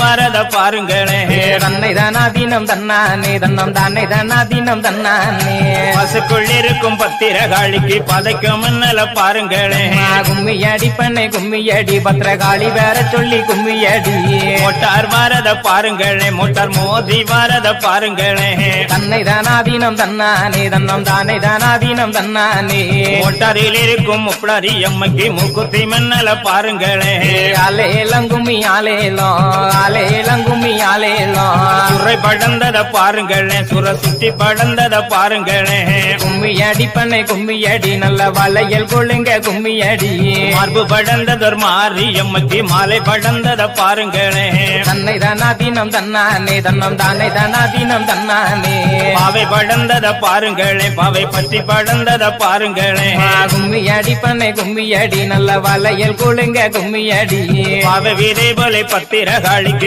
வரத பாருங்களே. தன்னை தானாதீனம் தன்னானே தன்னம் தானே தானாதீனம் தன்னானே. பசுக்குள் இருக்கும் பத்திரகாளிக்கு பதைக்கும் மின்னல பாருங்களே. கும்மியடி பண்ணை கும்மியடி பத்திரகாளி வேற சொல்லி கும்மியடி. மோட்டார் வரத பாருங்களே மோட்டார் மோதி வரத பாருங்களே. தன்னை தானாதீனம் தன்னானே தன்னம் தானே தானாதீனம் தன்னானே. மோட்டாரில் இருக்கும் முப்படாரி அம்மைக்கு மூக்குத்தி மின்னல பாருங்களே. ஆலேலம் கும்மி ஆலேலம் ஆலேலம் கும்மி ஆலேலம் சுரை படந்தத பாருங்களே. சுர சுத்தி படந்தத பாருங்களே. கும்மியடி பண்ணை கும்மியடி நல்ல வளையல் கொள்ளுங்க கும்மியடி. மார்பு படந்ததொரு மாறி அம்மைக்கு மாலை படந்தத பாருங்களே. தன்னை தானா தினம் தன்னானே தன்னம் தானே தானா தினம் தன்னானே. பாவை படந்தத பாருங்களே பாவை பற்றி படந்தத பாருங்களே. கும்மியடி பண்ணை கும்மியடி நல்ல வளையல் கொள்ளுங்க கும்மியடி. பாவை வீரை பத்திரகாளிக்கு